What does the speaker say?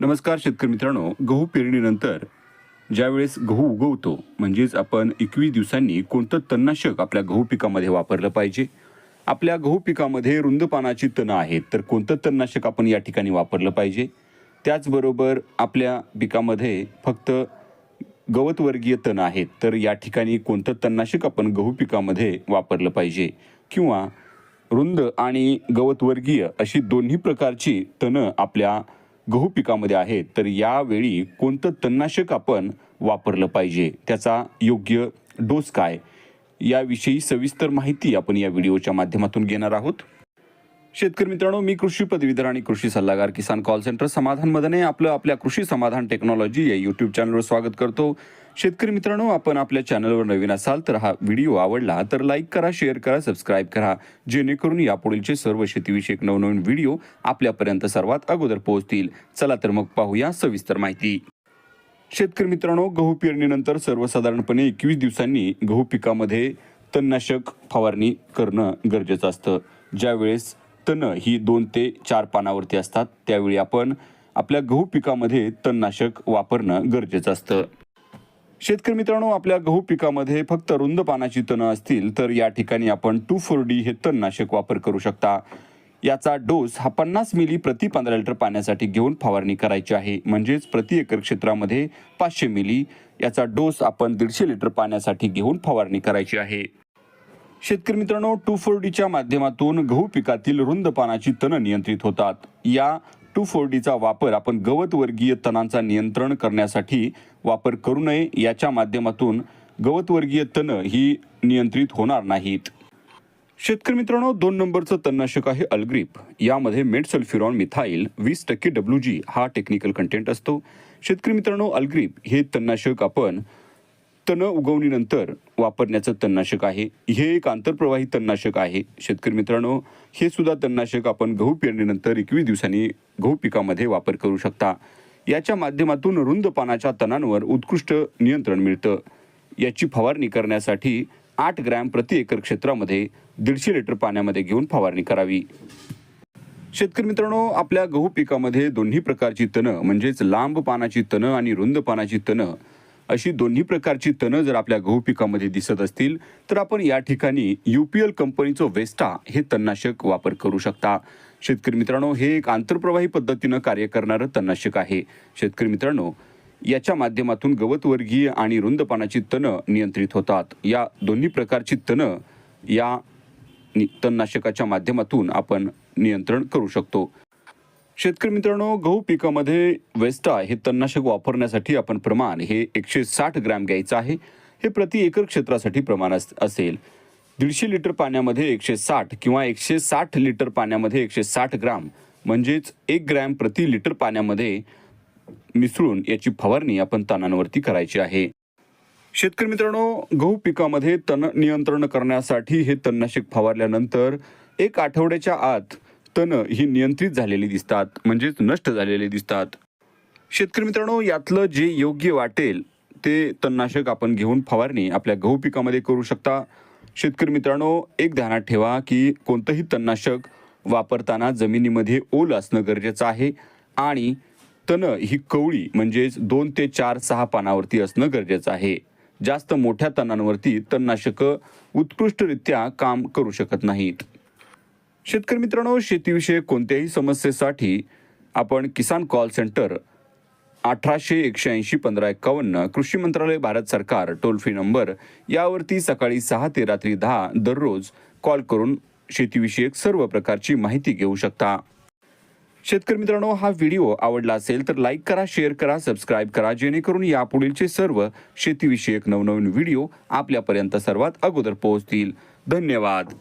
नमस्कार शेतकरी मित्रांनो गहू पेरणीनंतर ज्यावेळेस गहू उगवतो म्हणजेच आपण एकवीस दिवसांनी कोणतं तणनाशक आपल्या गहू पिकामध्ये वापरलं पाहिजे? आपल्या गहू पिकामध्ये रुंद पानाची तणं आहेत तर कोणतं तणनाशक आपण या ठिकाणी वापरलं पाहिजे? त्याचबरोबर आपल्या पिकामध्ये फक्त गवतवर्गीय तण आहेत तर या ठिकाणी कोणतं तणनाशक आपण गहू पिकामध्ये वापरलं पाहिजे? किंवा रुंद आणि गवतवर्गीय अशी दोन्ही प्रकारची तणं आपल्या गहू पिकामध्ये आहेत तर यावेळी कोणतं तणनाशक आपण वापरलं पाहिजे? त्याचा योग्य डोस काय? याविषयी सविस्तर माहिती आपण या व्हिडिओच्या माध्यमातून घेणार आहोत. शेतकरी मित्रांनो मी कृषी पदवीधर आणि कृषी सल्लागार किसान कॉल सेंटर समाधान मदने आपलं आपल्या कृषी समाधान टेक्नॉलॉजी या यूट्यूब चॅनलवर स्वागत करतो. शेतकरी मित्रांनो आपण आपल्या चॅनलवर नवीन असाल तर हा व्हिडिओ आवडला तर लाईक करा शेअर करा सबस्क्राईब करा. जेणेकरून यापुढीलचे सर्व शेतीविषयक नवनवीन व्हिडिओ आपल्यापर्यंत सर्वात अगोदर पोहोचतील. चला तर मग पाहूया सविस्तर माहिती. शेतकरी मित्रांनो गहू पेरणीनंतर सर्वसाधारणपणे एकवीस दिवसांनी गहू पिकामध्ये तणनाशक फवारणी करणं गरजेचं असतं. ज्यावेळेस तणं ही दोन ते चार पानावरती असतात. त्यावेळी आपण आपल्या गहू पिकामध्ये तणनाशक वापरणं गरजेचं असतं. शेतकरी मित्रांनो आपल्या गहू पिकामध्ये फक्त रुंद पानाची तणं असतील तर या ठिकाणी आपण टू फोर डी हे तणनाशक वापर करू शकता. याचा डोस हा पन्नास मिली प्रति पंधरा लिटर पाण्यासाठी घेऊन फवारणी करायची आहे. म्हणजेच प्रति एकर क्षेत्रामध्ये पाचशे मिली याचा डोस आपण दीडशे लिटर पाण्यासाठी घेऊन फवारणी करायची आहे. शेतकरी मित्रांनो टू फोर डीच्या माध्यमातून गहू पिकातील रुंद पानाची तणं नियंत्रित होतात. या टू फोर डीचा वापर आपण गवत वर्गीय तणांचा नियंत्रण करण्यासाठी वापर करू नये याच्या माध्यमातून गवतवर्गीय तणं ही नियंत्रित होणार नाहीत. शेतकरी मित्रांनो दोन नंबरचं तणनाशक आहे अलग्रीप. यामध्ये मेडसल्फ्युरॉन मिथाईल वीस टक्के डब्ल्यू जी हा टेक्निकल कंटेंट असतो. शेतकरी मित्रांनो अलग्रीप हे तणनाशक आपण तण उगवणीनंतर वापरण्याचं तणनाशक आहे. हे एक आंतरप्रवाही तणनाशक आहे. शेतकरी मित्रांनो हे सुद्धा तणनाशक आपण गहू पेरणीनंतर एकवीस दिवसांनी गहू पिकामध्ये वापर करू शकता. याच्या माध्यमातून रुंद पानाच्या तणांवर उत्कृष्ट नियंत्रण मिळतं. याची फवारणी करण्यासाठी आठ ग्रॅम प्रति एकर क्षेत्रामध्ये दीडशे लिटर पाण्यामध्ये घेऊन फवारणी करावी. शेतकरी मित्रांनो आपल्या गहू पिकामध्ये दोन्ही प्रकारची तणं म्हणजेच लांब पानाची तणं आणि रुंद पानाची तणं अशी दोन्ही प्रकारची तणं जर आपल्या गहू पिकामध्ये दिसत असतील तर आपण या ठिकाणी युपीएल कंपनीचं वेस्टा हे तणनाशक वापर करू शकता. शेतकरी मित्रांनो हे एक आंतरप्रवाही पद्धतीनं कार्य करणारं तणनाशक आहे. शेतकरी मित्रांनो याच्या माध्यमातून गवतवर्गीय आणि रुंद पानाची तणं नियंत्रित होतात. या दोन्ही प्रकारची तणं या नि- तणनाशकाच्या माध्यमातून आपण नियंत्रण करू शकतो. शेतकरी मित्रांनो गहू पिकामध्ये वेस्टा हे तणनाशक वापरण्यासाठी आपण प्रमाण हे एकशे साठ ग्रॅम घ्यायचं आहे. हे प्रति एकर क्षेत्रासाठी प्रमाण अस- असेल. दीडशे लिटर पाण्यामध्ये एकशे साठ किंवा एकशे साठ लिटर पाण्यामध्ये एकशे साठ ग्राम म्हणजेच एक ग्रॅम प्रति लिटर पाण्यामध्ये मिसळून याची फवारणी आपण तणांवरती करायची आहे. शेतकरी मित्रांनो गहू पिकामध्ये तण नियंत्रण करण्यासाठी हे तणनाशक फवारल्यानंतर एक आठवड्याच्या आत तण ही नियंत्रित झालेली दिसतात म्हणजेच नष्ट झालेले दिसतात. शेतकरी मित्रांनो यातलं जे योग्य वाटेल ते तणनाशक आपण घेऊन फवारणी आपल्या गहू पिकामध्ये करू शकता. शेतकरी मित्रांनो एक ध्यानात ठेवा की कोणतंही तणनाशक वापरताना जमिनीमध्ये ओल असणं गरजेचं आहे आणि तण ही कवळी म्हणजेच दोन ते चार सहा पानावरती असणं गरजेचं आहे. जास्त मोठ्या तणांवरती तणनाशकं उत्कृष्टरित्या काम करू शकत नाहीत. शेतकरी मित्रांनो शेतीविषयक कोणत्याही समस्येसाठी आपण किसान कॉल सेंटर अठराशे एकशे ऐंशी पंधरा एक्कावन्न कृषी मंत्रालय भारत सरकार टोल फ्री नंबर यावरती सकाळी सहा ते रात्री दहा दररोज कॉल करून शेतीविषयक सर्व प्रकारची माहिती घेऊ शकता. शेतकरी मित्रांनो हा व्हिडिओ आवडला असेल तर लाईक करा शेअर करा सबस्क्राईब करा जेणेकरून यापुढीलचे सर्व शेतीविषयक नवनवीन व्हिडिओ आपल्यापर्यंत सर्वात अगोदर पोहोचतील. धन्यवाद.